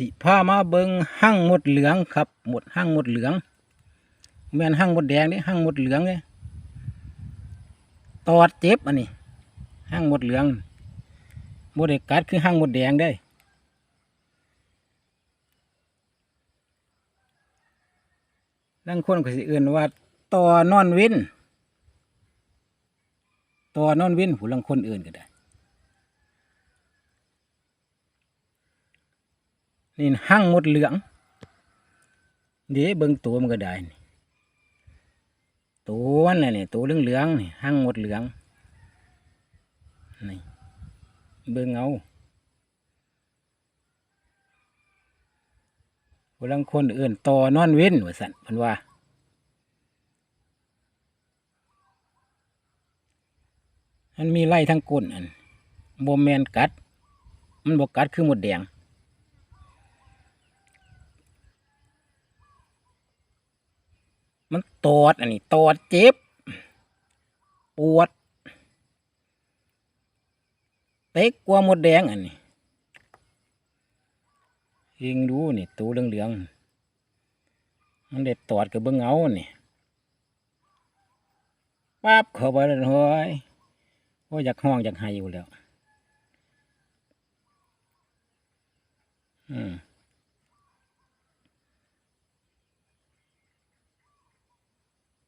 สิพามาเบิงหั่งหมดเหลืองครับ หมดหั่งหมดเหลืองแม่นหั่งหมดแดงนี่หั่งหมดเหลืองเนี่ยตอดเจ็บอันนี้หั่งหมดเหลืองหมดเด็กัดคือหั่งหมดแดงได้ลังคนก็สิเอื่นว่าต่อนอนวินต่อนอนวินผู้ลังคนอื่นก็ได้ นี่หั่งหมดเหลือง เดี๋ยวเบิ่งตัวมันก็ได้นี่ตัวนั่นนี่ตัวเหลืองๆนี่หั่งหมดเหลืองนี่เบิ่งเอาผู้ลังคนอื่นต่อนอนเว้นว่าสันเพิ่นว่ามันมีไล่ทั้งก้นอันโบแมนกัด มันบกกัดคือหมดแดง มันตอดอันนี้ตอดเจ็บ ปวด เต็กกว่าหมดแดงอันนี้ยิงดูนี่ตัวเหลืองๆมันเด็ดตอดกับเบิ้งเอานี่ปั๊บเข้าไปเลยเฮ้ยโอ้ยอยากห้องอยากไห้อยู่แล้ว อืม